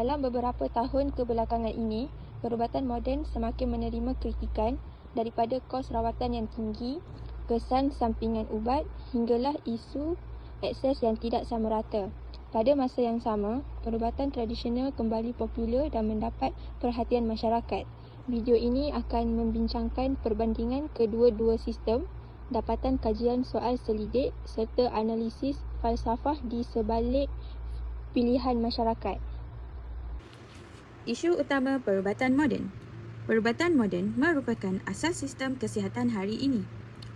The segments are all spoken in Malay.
Dalam beberapa tahun kebelakangan ini, perubatan moden semakin menerima kritikan daripada kos rawatan yang tinggi, kesan sampingan ubat hinggalah isu akses yang tidak sama rata. Pada masa yang sama, perubatan tradisional kembali popular dan mendapat perhatian masyarakat. Video ini akan membincangkan perbandingan kedua-dua sistem, dapatan kajian soal selidik serta analisis falsafah di sebalik pilihan masyarakat. Isu utama perubatan moden. Perubatan moden merupakan asas sistem kesihatan hari ini.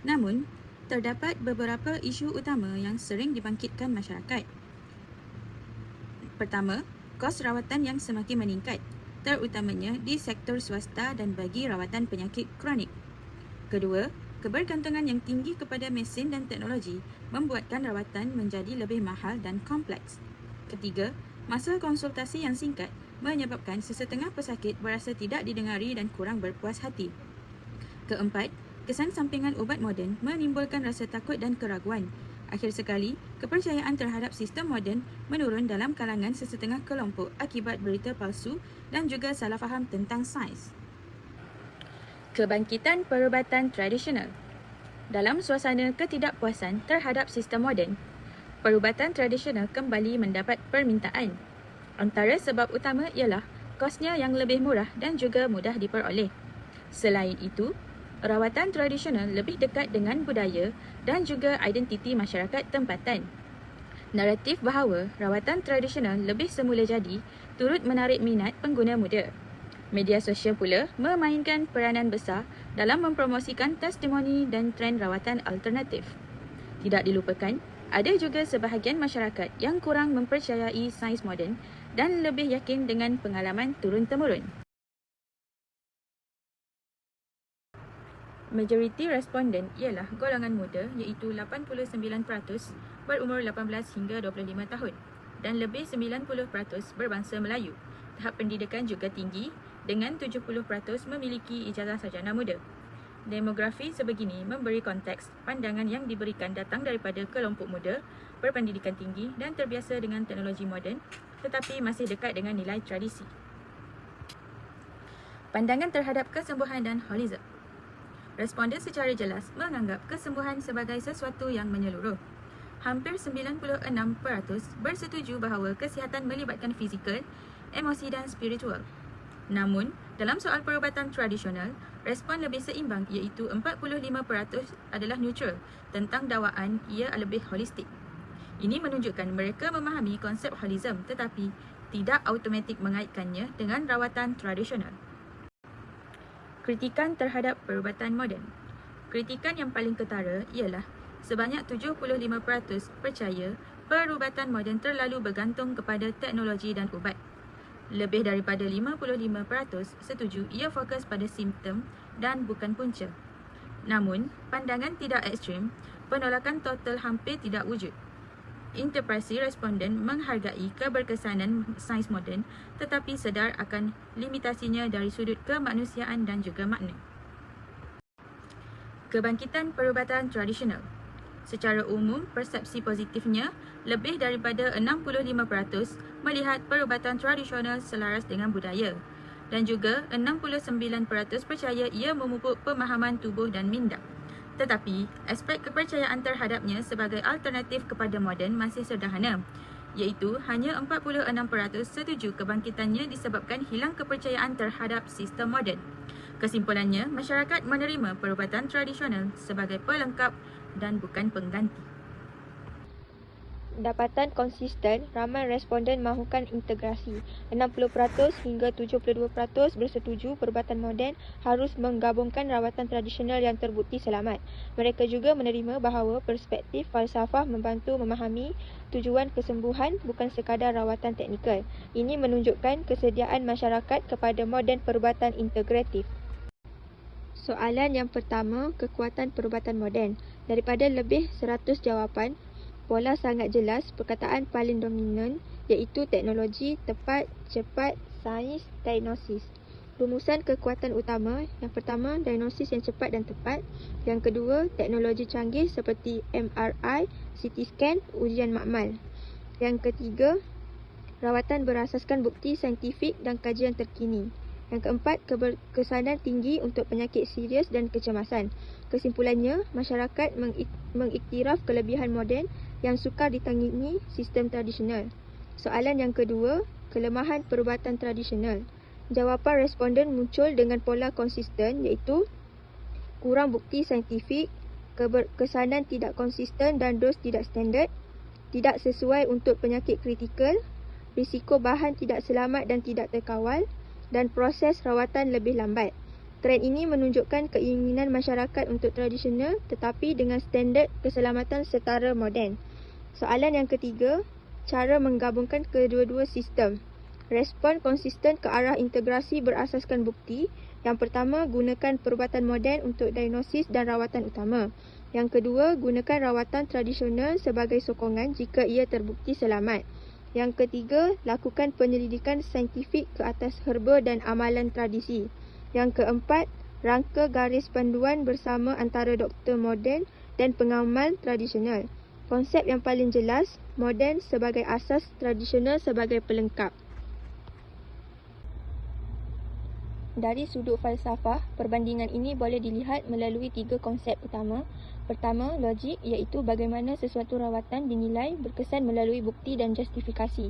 Namun, terdapat beberapa isu utama yang sering dibangkitkan masyarakat. Pertama, kos rawatan yang semakin meningkat, terutamanya di sektor swasta dan bagi rawatan penyakit kronik. Kedua, kebergantungan yang tinggi kepada mesin dan teknologi membuatkan rawatan menjadi lebih mahal dan kompleks. Ketiga, masa konsultasi yang singkat menyebabkan sesetengah pesakit berasa tidak didengari dan kurang berpuas hati. Keempat, kesan sampingan ubat moden menimbulkan rasa takut dan keraguan. Akhir sekali, kepercayaan terhadap sistem moden menurun dalam kalangan sesetengah kelompok akibat berita palsu dan juga salah faham tentang sains. Kebangkitan perubatan tradisional Dalam suasana ketidakpuasan terhadap sistem moden, perubatan tradisional kembali mendapat permintaan. Antara sebab utama ialah kosnya yang lebih murah dan juga mudah diperoleh. Selain itu, rawatan tradisional lebih dekat dengan budaya dan juga identiti masyarakat tempatan. Naratif bahawa rawatan tradisional lebih semula jadi turut menarik minat pengguna muda. Media sosial pula memainkan peranan besar dalam mempromosikan testimoni dan trend rawatan alternatif. Tidak dilupakan, ada juga sebahagian masyarakat yang kurang mempercayai sains moden dan lebih yakin dengan pengalaman turun-temurun. Majoriti responden ialah golongan muda iaitu 89% berumur 18 hingga 25 tahun dan lebih 90% berbangsa Melayu. Tahap pendidikan juga tinggi dengan 70% memiliki ijazah sarjana muda. Demografi sebegini memberi konteks pandangan yang diberikan datang daripada kelompok muda berpendidikan tinggi dan terbiasa dengan teknologi moden tetapi masih dekat dengan nilai tradisi. Pandangan terhadap kesembuhan dan holism. Responden secara jelas menganggap kesembuhan sebagai sesuatu yang menyeluruh. Hampir 96% bersetuju bahawa kesihatan melibatkan fizikal, emosi dan spiritual. Namun, dalam soal perubatan tradisional, respon lebih seimbang iaitu 45% adalah neutral tentang dakwaan ia lebih holistik. Ini menunjukkan mereka memahami konsep holism tetapi tidak automatik mengaitkannya dengan rawatan tradisional. Kritikan terhadap perubatan moden. Kritikan yang paling ketara ialah sebanyak 75% percaya perubatan moden terlalu bergantung kepada teknologi dan ubat. Lebih daripada 55% setuju ia fokus pada simptom dan bukan punca. Namun, pandangan tidak ekstrim, penolakan total hampir tidak wujud. Interpresi responden menghargai keberkesanan sains moden tetapi sedar akan limitasinya dari sudut kemanusiaan dan juga makna. Kebangkitan perubatan tradisional Secara umum, persepsi positifnya lebih daripada 65% melihat perubatan tradisional selaras dengan budaya dan juga 69% percaya ia memupuk pemahaman tubuh dan minda. Tetapi, aspek kepercayaan terhadapnya sebagai alternatif kepada moden masih sederhana, iaitu hanya 46% setuju kebangkitannya disebabkan hilang kepercayaan terhadap sistem moden. Kesimpulannya, masyarakat menerima perubatan tradisional sebagai pelengkap dan bukan pengganti dapatan konsisten, ramai responden mahukan integrasi. 60% hingga 72% bersetuju perubatan moden harus menggabungkan rawatan tradisional yang terbukti selamat. Mereka juga menerima bahawa perspektif falsafah membantu memahami tujuan kesembuhan bukan sekadar rawatan teknikal. Ini menunjukkan kesediaan masyarakat kepada moden perubatan integratif. Soalan yang pertama, kekuatan perubatan moden. Daripada lebih 100 jawapan, Pola sangat jelas perkataan paling dominan iaitu teknologi tepat, cepat, sains, diagnosis. Rumusan kekuatan utama yang pertama diagnosis yang cepat dan tepat. Yang kedua teknologi canggih seperti MRI, CT scan, ujian makmal. Yang ketiga rawatan berasaskan bukti saintifik dan kajian terkini. Yang keempat, keberkesanan tinggi untuk penyakit serius dan kecemasan. Kesimpulannya, masyarakat mengiktiraf kelebihan moden yang sukar ditangani sistem tradisional. Soalan yang kedua, kelemahan perubatan tradisional. Jawapan responden muncul dengan pola konsisten iaitu kurang bukti saintifik, keberkesanan tidak konsisten dan dos tidak standard, tidak sesuai untuk penyakit kritikal, risiko bahan tidak selamat dan tidak terkawal, dan proses rawatan lebih lambat. Trend ini menunjukkan keinginan masyarakat untuk tradisional tetapi dengan standard keselamatan setara moden. Soalan yang ketiga, cara menggabungkan kedua-dua sistem. Respon konsisten ke arah integrasi berasaskan bukti. Yang pertama, gunakan perubatan moden untuk diagnosis dan rawatan utama. Yang kedua, gunakan rawatan tradisional sebagai sokongan jika ia terbukti selamat. Yang ketiga, lakukan penyelidikan saintifik ke atas herba dan amalan tradisi. Yang keempat, rangka garis panduan bersama antara doktor moden dan pengamal tradisional. Konsep yang paling jelas, moden sebagai asas, tradisional sebagai pelengkap. Dari sudut falsafah, perbandingan ini boleh dilihat melalui tiga konsep utama. Pertama, logik iaitu bagaimana sesuatu rawatan dinilai berkesan melalui bukti dan justifikasi.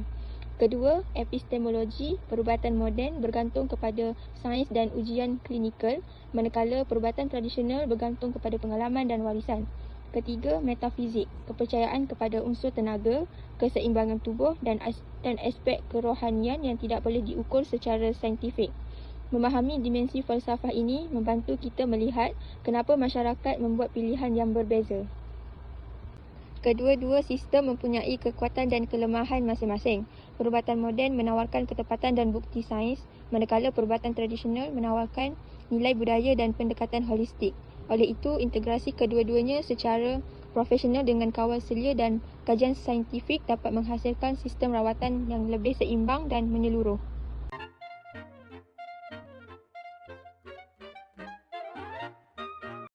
Kedua, epistemologi, perubatan moden bergantung kepada sains dan ujian klinikal, manakala perubatan tradisional bergantung kepada pengalaman dan warisan. Ketiga, metafizik, kepercayaan kepada unsur tenaga, keseimbangan tubuh dan dan aspek kerohanian yang tidak boleh diukur secara saintifik. Memahami dimensi falsafah ini membantu kita melihat kenapa masyarakat membuat pilihan yang berbeza. Kedua-dua sistem mempunyai kekuatan dan kelemahan masing-masing. Perubatan moden menawarkan ketepatan dan bukti sains, manakala perubatan tradisional menawarkan nilai budaya dan pendekatan holistik. Oleh itu, integrasi kedua-duanya secara profesional dengan kawal selia dan kajian saintifik dapat menghasilkan sistem rawatan yang lebih seimbang dan menyeluruh.